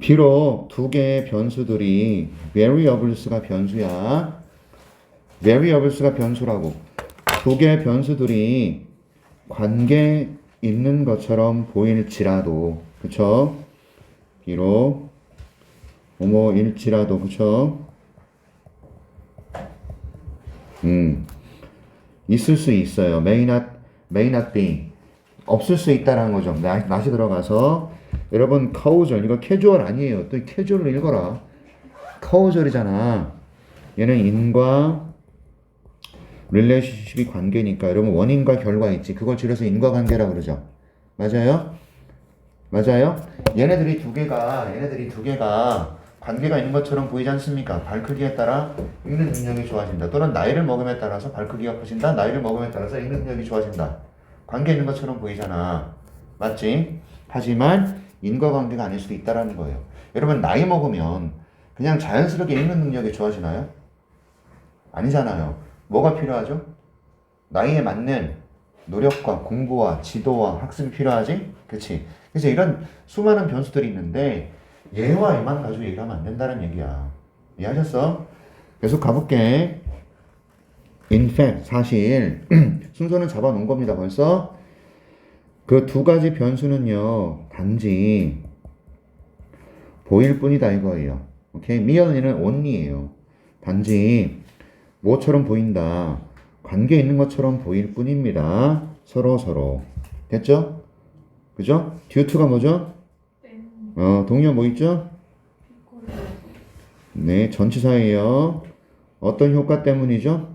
비록 두 개의 변수들이 variables가 변수야. variables가 변수라고. 두 개의 변수들이 관계 있는 것처럼 보일지라도, 그쵸? 비록 뭐뭐일지라도, 그쵸? 음, 있을 수 있어요. may not, may not be. 없을 수 있다라는 거죠. 나, 다시 들어가서 여러분 카우절 이거 캐주얼 아니에요. 또 캐주얼로 읽어라. 카우절이잖아. 얘는 인과 릴레이션십이 관계니까 여러분 원인과 결과 있지. 그걸 줄여서 인과관계라고 그러죠. 맞아요? 맞아요? 얘네들이 두 개가 얘네들이 두 개가 관계가 있는 것처럼 보이지 않습니까? 발 크기에 따라 읽는 능력이 좋아진다. 또는 나이를 먹음에 따라서 발 크기가 커진다. 나이를 먹음에 따라서 읽는 능력이 좋아진다. 관계 있는 것처럼 보이잖아. 맞지? 하지만 인과관계가 아닐 수도 있다라는 거예요. 여러분 나이 먹으면 그냥 자연스럽게 읽는 능력이 좋아지나요? 아니잖아요. 뭐가 필요하죠? 나이에 맞는 노력과 공부와 지도와 학습이 필요하지? 그치? 그래서 이런 수많은 변수들이 있는데 얘와 얘만 가지고 얘기하면 안 된다는 얘기야. 이해하셨어? 계속 가볼게. In fact, 사실 순서는 잡아놓은 겁니다. 벌써 그 두 가지 변수는요 단지 보일 뿐이다 이거예요. 오케이, 미연이는 only예요. 단지 뭐처럼 보인다. 관계 있는 것처럼 보일 뿐입니다. 서로 서로 됐죠? 그죠? 듀트가 뭐죠? 어 동료 뭐 있죠? 네, 전치사예요. 어떤 효과 때문이죠?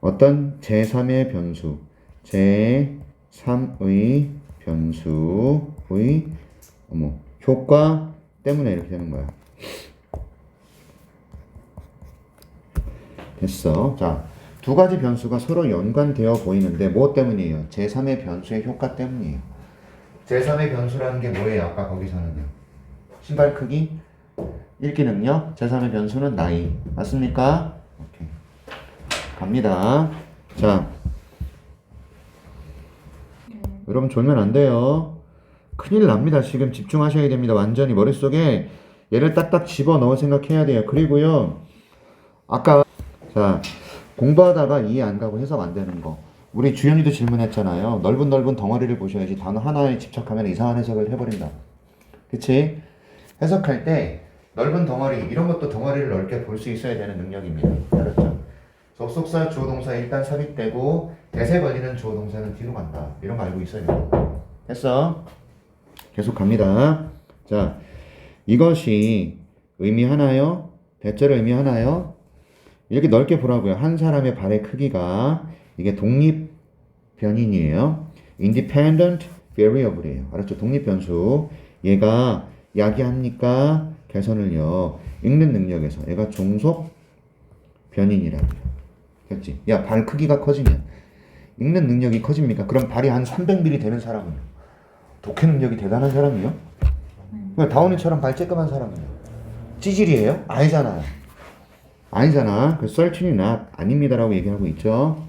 어떤 제3의 변수, 제 3의 변수의 어머, 효과 때문에 이렇게 되는 거야. 됐어. 자, 두 가지 변수가 서로 연관되어 보이는데 뭐 때문이에요? 제3의 변수의 효과 때문이에요. 제3의 변수라는 게 뭐예요? 아까 거기서는요. 신발 크기, 읽기 능력, 제3의 변수는 나이. 맞습니까? 오케이. 갑니다. 자. 여러분 졸면 안 돼요. 큰일 납니다. 지금 집중하셔야 됩니다. 완전히 머릿속에 얘를 딱딱 집어 넣어 생각해야 돼요. 그리고요. 아까 자, 공부하다가 이해 안 가고 해석 안 되는 거. 우리 주연이도 질문했잖아요. 넓은 넓은 덩어리를 보셔야지 단어 하나에 집착하면 이상한 해석을 해버린다. 그치? 해석할 때 넓은 덩어리, 이런 것도 덩어리를 넓게 볼 수 있어야 되는 능력입니다. 알았죠? 접속사 주어 동사 일단 삽입되고 대세 걸리는 주어 동사는 뒤로 간다. 이런 거 알고 있어야 돼요. 됐어? 계속 갑니다. 자, 이것이 의미하나요? 대체로 의미하나요? 이렇게 넓게 보라고요. 한 사람의 발의 크기가 이게 독립 변인이에요. independent variable이에요. 알았죠? 독립 변수. 얘가 야기합니까? 개선을요. 읽는 능력에서 얘가 종속 변인이라고요. 됐지? 야, 발 크기가 커지면 읽는 능력이 커집니까? 그럼 발이 한 300mm 되는 사람은 독해 능력이 대단한 사람이요? 그러니까 다운이처럼 발 쬐끔한 사람은 찌질이에요? 아니잖아요. 아니잖아. 그 not 아닙니다라고 얘기하고 있죠.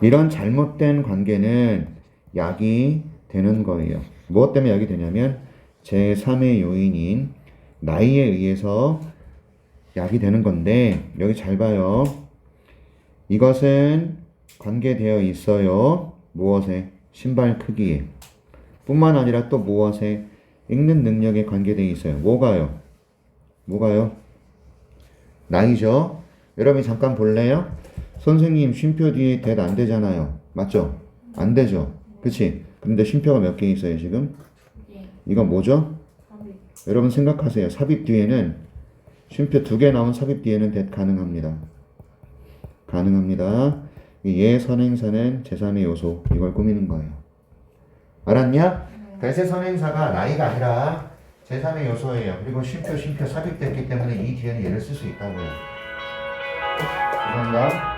이런 잘못된 관계는 약이 되는 거예요. 무엇 때문에 약이 되냐면 제3의 요인인 나이에 의해서 약이 되는 건데 여기 잘 봐요. 이것은 관계되어 있어요. 무엇에? 신발 크기에. 뿐만 아니라 또 무엇에? 읽는 능력에 관계되어 있어요. 뭐가요? 뭐가요? 나이죠. 여러분이 잠깐 볼래요? 선생님 쉼표 뒤에 대 안 되잖아요. 맞죠? 안 되죠. 그치? 근데 쉼표가 몇 개 있어요 지금? 이건 뭐죠? 여러분 생각하세요. 삽입 뒤에는 쉼표 두 개 나온 삽입 뒤에는 that 가능합니다. 가능합니다. 예 선행사는 제3의 요소 이걸 꾸미는 거예요. 알았냐? 대세 선행사가 나이가 아니라 제3의 요소예요. 그리고 쉼표 쉼표 삽입됐기 때문에 이 뒤에는 얘를 쓸 수 있다고요. 죄송합니다.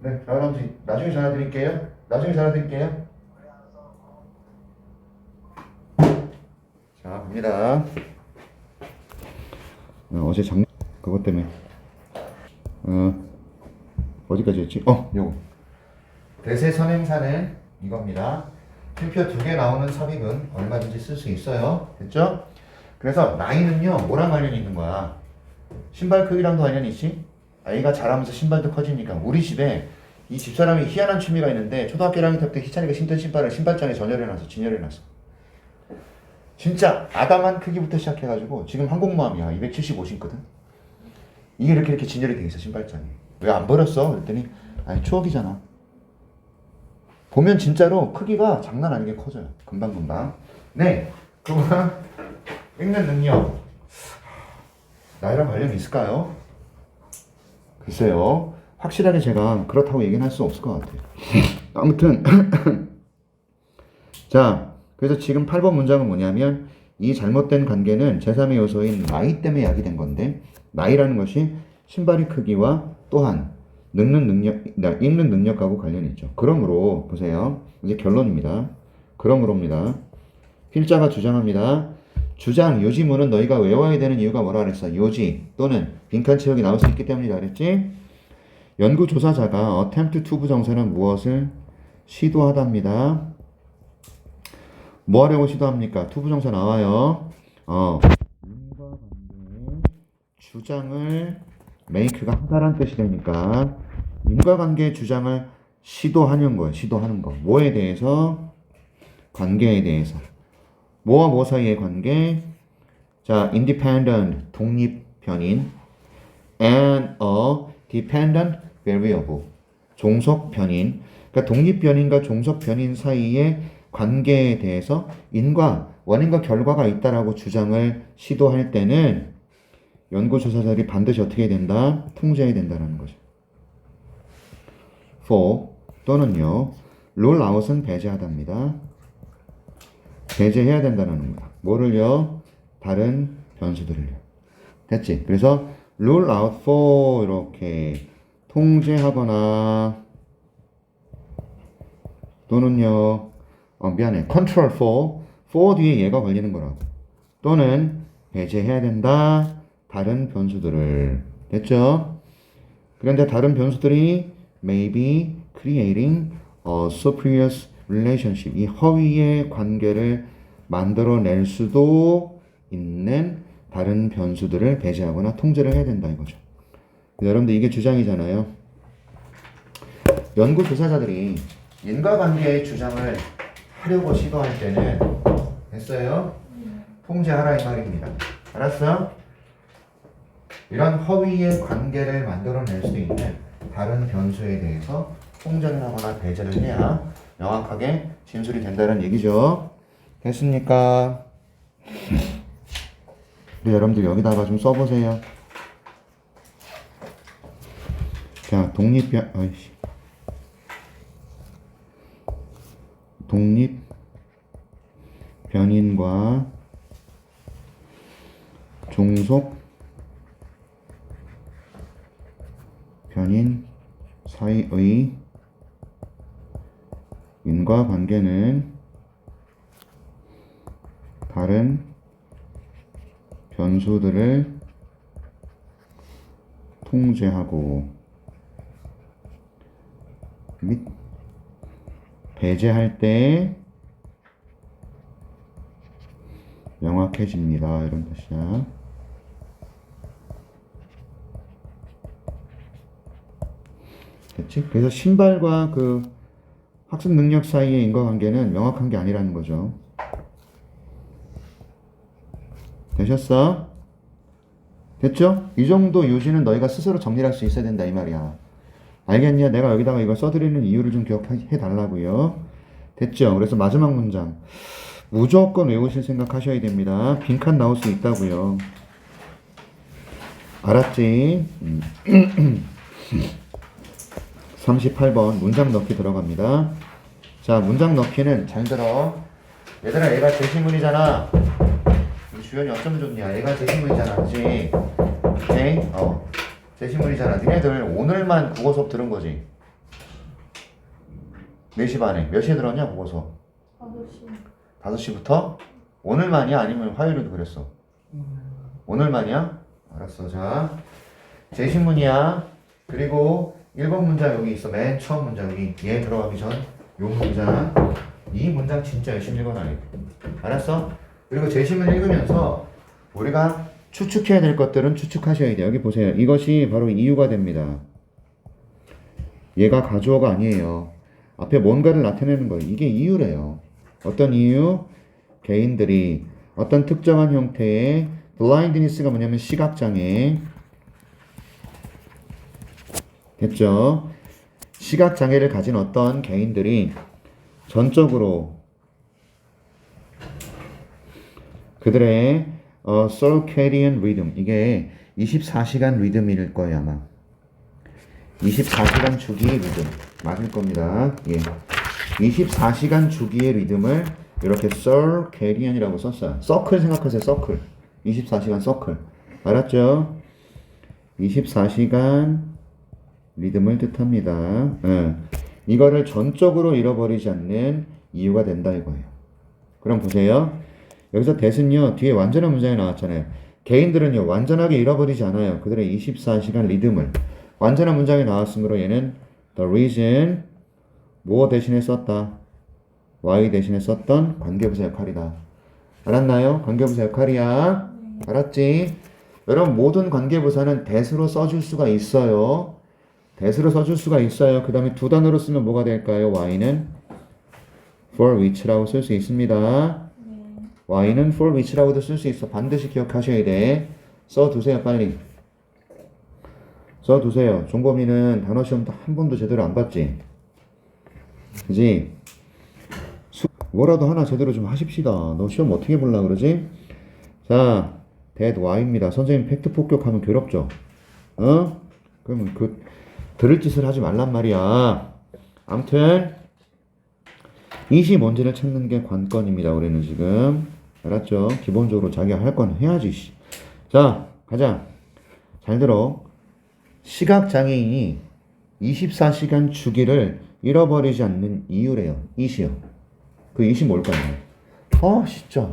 네, 여러분 나중에 전화 드릴게요. 나중에 전화 드릴게요. 자, 갑니다. 어, 어제 장 그것 때문에 어 어디까지 했지? 어, 요거. 대세 선행사는 이겁니다. 쉼표 두 개 나오는 삽입은 얼마든지 쓸 수 있어요. 됐죠? 그래서 나이는요, 뭐랑 관련이 있는 거야? 신발 크기랑도 관련이 있지? 아이가 자라면서 신발도 커지니까 우리 집에 이 집사람이 희한한 취미가 있는데 초등학교 1학년 때부터 희찬이가 신던 신발을 신발장에 전열해놨어, 진열해놨어. 진짜 아담한 크기부터 시작해가지고 지금 항공모함이야 275 신거든. 이게 이렇게 이렇게 진열이 돼 있어 신발장에. 왜안 버렸어? 그랬더니 아니 추억이잖아. 보면 진짜로 크기가 장난 아니게 커져요. 금방금방. 네. 그거랑 읽는 능력. 나이랑 관련이 있을까요? 글쎄요. 확실하게 제가 그렇다고 얘기는 할 수 없을 것 같아요. 아무튼 자, 그래서 지금 8번 문장은 뭐냐면 이 잘못된 관계는 제3의 요소인 나이 때문에 야기된 건데 나이라는 것이 신발의 크기와 또한 늙는 능력, 나- 읽는 능력하고 관련이 있죠. 그러므로 보세요. 이제 결론입니다. 그러므로입니다. 필자가 주장합니다. 주장 요지문은 너희가 외워야 되는 이유가 뭐라 그랬어? 요지 또는 빈칸 채우기 나올 수 있기 때문이라 그랬지? 연구 조사자가 attempt to 부정사는 무엇을 시도하답니다. 뭐 하려고 시도합니까? to 부정사 나와요. 어. 인과 관계의 주장을 make가 하다란 뜻이 되니까 인과관계의 주장을 시도하는 거예요. 시도하는 거. 뭐에 대해서? 관계에 대해서. 뭐와 뭐 사이의 관계? 자, independent 독립 변인 and a dependent variable 종속 변인. 그러니까 독립 변인과 종속 변인 사이의 관계에 대해서 인과 원인과 결과가 있다라고 주장을 시도할 때는 연구 조사자들이 반드시 어떻게 된다? 통제해야 된다는 거죠. for 또는요. out은 배제하답니다. 배제해야 된다는 겁니다. 뭐를요? 다른 변수들을요. 됐지? 그래서 rule for 이렇게 통제하거나 또는요. 어, 미안해. control for for 뒤에 얘가 걸리는 거라고. 또는 배제해야 된다. 다른 변수들을 됐죠? 그런데 다른 변수들이 maybe creating a superior relationship 이 허위의 관계를 만들어낼 수도 있는 다른 변수들을 배제하거나 통제를 해야 된다 이거죠. 여러분들 이게 주장이잖아요. 연구 조사자들이 인과관계의 주장을 하려고 시도할 때는 됐어요? 통제하라 이 말입니다. 알았어? 이런 허위의 관계를 만들어낼 수 있는 다른 변수에 대해서 통제를 하거나 배제를 해야 명확하게 진술이 된다는 얘기죠. 됐습니까? 네, 여러분들 여기다가 좀 써보세요. 자, 독립변, 아이씨. 독립 변인과 종속 변인 사이의 인과 관계는 다른 변수들을 통제하고 및 배제할 때 명확해집니다. 이런 뜻이야. 됐지? 그래서 신발과 그 학습 능력 사이의 인과관계는 명확한 게 아니라는 거죠. 되셨어? 됐죠? 이 정도 요지는 너희가 스스로 정리할 수 있어야 된다 이 말이야. 알겠냐? 내가 여기다가 이걸 써드리는 이유를 좀 기억해 달라고요. 됐죠? 그래서 마지막 문장 무조건 외우실 생각하셔야 됩니다. 빈칸 나올 수 있다고요. 알았지? 음. 38번 문장 넣기 들어갑니다. 자, 문장 넣기는 잘 들어. 얘들아, 얘가 제시문이잖아. 주연이 어쩜 좋냐? 얘가 제시문이잖아, 그지? 오케이? 어. 제시문이잖아. 니네들 오늘만 국어 수업 들은 거지? 4시 반에. 몇 시에 들었냐, 국어 수업? 아저씨 5시부터? 오늘만이야? 아니면 화요일에도 그랬어? 오늘만이야? 알았어. 자, 제시문이야. 그리고 1번 문장 여기 있어. 맨 처음 문장 여기. 얘 들어가기 전. 요 문장. 이 문장 진짜 열심히 읽어놔야 돼. 알았어? 그리고 제시문 읽으면서 우리가 추측해야 될 것들은 추측하셔야 돼요. 여기 보세요. 이것이 바로 이유가 됩니다. 얘가 가주어가 아니에요. 앞에 뭔가를 나타내는 거예요. 이게 이유래요. 어떤 이유? 개인들이 어떤 특정한 형태의 blindness가 뭐냐면 시각장애. 됐죠? 시각장애를 가진 어떤 개인들이 전적으로 그들의 어, circadian rhythm. 이게 24시간 리듬일 거예요 아마. 24시간 주기의 리듬. 맞을 겁니다. 예. 24시간 주기의 리듬을 이렇게 circadian이라고 썼어요. 서클 생각하세요 서클. 24시간 서클. 알았죠? 24시간 리듬을 뜻합니다. 예. 이거를 전적으로 잃어버리지 않는 이유가 된다 이거예요. 그럼 보세요 여기서 대신요 뒤에 완전한 문장이 나왔잖아요. 개인들은요 완전하게 잃어버리지 않아요. 그들의 24시간 리듬을 완전한 문장이 나왔으므로 얘는 the reason 뭐 대신에 썼다. why 대신에 썼던 관계부사 역할이다. 알았나요? 관계부사 역할이야. 알았지? 여러분 모든 관계부사는 대수로 써줄 수가 있어요. 대수로 써줄 수가 있어요. 그 다음에 두 단어로 쓰면 뭐가 될까요? y는 for which라고 쓸 수 있습니다. Y는 for which라고도 쓸 수 있어. 반드시 기억하셔야 돼. 써두세요, 빨리. 써두세요. 종범이는 단어 시험 한 번도 제대로 안 봤지? 그지? 수- 뭐라도 하나 제대로 좀 하십시다. 너 시험 어떻게 볼라 그러지? 자, that y입니다. 선생님 팩트 폭격하면 괴롭죠? 어? 그러면 그, 들을 짓을 하지 말란 말이야. 암튼, 이시 뭔지를 찾는 게 관건입니다. 우리는 지금 알았죠? 기본적으로 자기가 할 건 해야지. 씨. 자, 가자. 잘 들어. 시각 장애인이 24시간 주기를 잃어버리지 않는 이유래요. 이시요. 그 이시 뭘까요? 어, 진짜.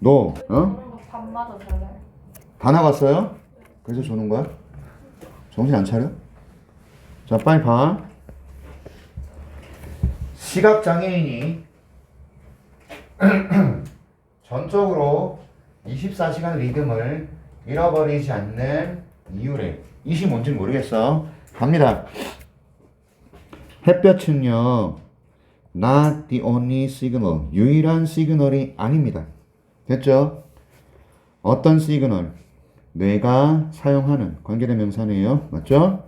너, 어? 밤마다 달라요. 다 나갔어요? 그래서 주는 거야? 정신 안 차려? 자, 빨리 봐. 시각장애인이 전적으로 24시간 리듬을 잃어버리지 않는 이유래. 이시 뭔지 모르겠어. 갑니다. 햇볕은요, not the only signal. 유일한 시그널이 아닙니다. 됐죠? 어떤 시그널? 뇌가 사용하는 관계대명사네요. 맞죠?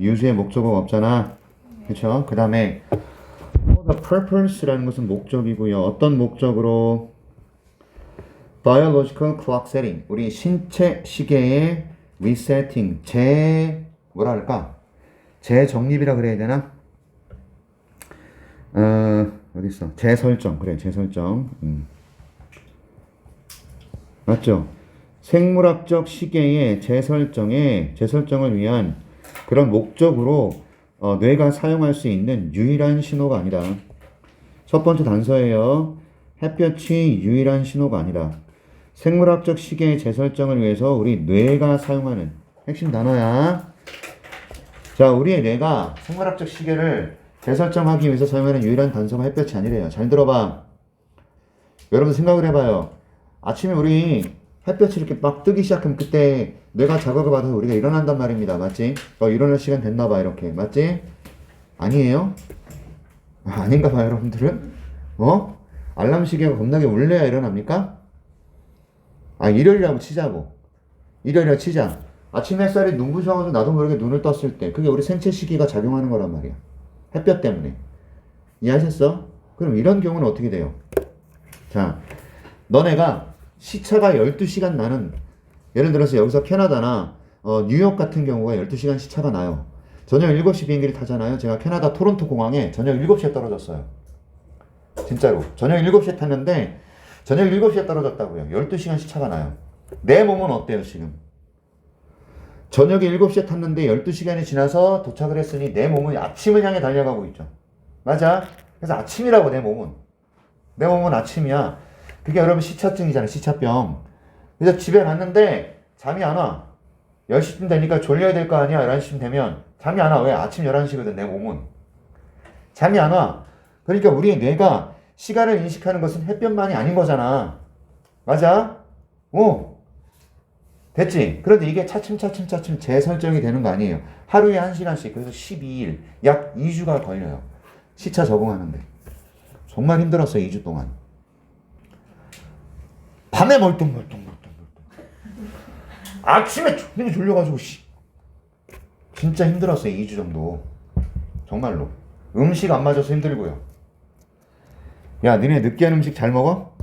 유수의 목적어가 없잖아. 그쵸? 그 다음에 purpose라는 것은 목적이고요. 어떤 목적으로? biological clock setting. 우리 신체 시계의 resetting. 재 뭐라 할까? 재정립이라 그래야 되나? 어, 어디 있어? 재설정. 그래, 재설정. 음. 맞죠? 생물학적 시계의 재설정에 재설정을 위한 그런 목적으로 어, 뇌가 사용할 수 있는 유일한 신호가 아니다. 첫 번째 단서예요. 햇볕이 유일한 신호가 아니다. 생물학적 시계의 재설정을 위해서 우리 뇌가 사용하는 핵심 단어야. 자, 우리의 뇌가 생물학적 시계를 재설정하기 위해서 사용하는 유일한 단서가 햇볕이 아니래요. 잘 들어봐. 여러분 생각을 해봐요. 아침에 우리 햇볕이 이렇게 막 뜨기 시작하면 그때 뇌가 자극을 받아서 우리가 일어난단 말입니다. 맞지? 어, 일어날 시간 됐나봐, 이렇게. 맞지? 아니에요? 아, 아닌가 봐요, 여러분들은? 어? 알람 시계가 겁나게 울려야 일어납니까? 아, 일요일이라고 치자고. 일요일이라고 치자. 아침 햇살이 눈부셔가지고 나도 모르게 눈을 떴을 때, 그게 우리 생체 시기가 작용하는 거란 말이야. 햇볕 때문에. 이해하셨어? 그럼 이런 경우는 어떻게 돼요? 자, 너네가 시차가 12시간 나는 예를 들어서 여기서 캐나다나 어, 뉴욕 같은 경우가 12시간 시차가 나요. 저녁 7시 비행기를 타잖아요. 제가 캐나다 토론토 공항에 저녁 7시에 떨어졌어요. 진짜로. 저녁 7시에 탔는데 저녁 7시에 떨어졌다고요. 12시간 시차가 나요. 내 몸은 어때요, 지금? 저녁에 7시에 탔는데 12시간이 지나서 도착을 했으니 내 몸은 아침을 향해 달려가고 있죠. 맞아? 그래서 아침이라고 내 몸은. 내 몸은 아침이야. 그게 여러분 시차증이잖아요. 시차병. 그래서 집에 갔는데 잠이 안 와. 10시쯤 되니까 졸려야 될 거 아니야. 11시쯤 되면 잠이 안 와. 왜? 아침 11시거든 내 몸은. 잠이 안 와. 그러니까 우리 뇌가 시간을 인식하는 것은 햇볕만이 아닌 거잖아. 맞아? 어. 됐지? 그런데 이게 차츰차츰 차츰 재설정이 되는 거 아니에요. 하루에 1시간씩 그래서 12일 약 2주가 걸려요. 시차 적응하는데. 정말 힘들었어요. 2주 동안. 밤에 멀뚱멀뚱 멀뚱 멀뚱. 아침에 졸려 졸려가지고 씨. 진짜 힘들었어요. 2주 정도. 정말로. 음식 안 맞아서 힘들고요. 야, 니네 느끼한 음식 잘 먹어?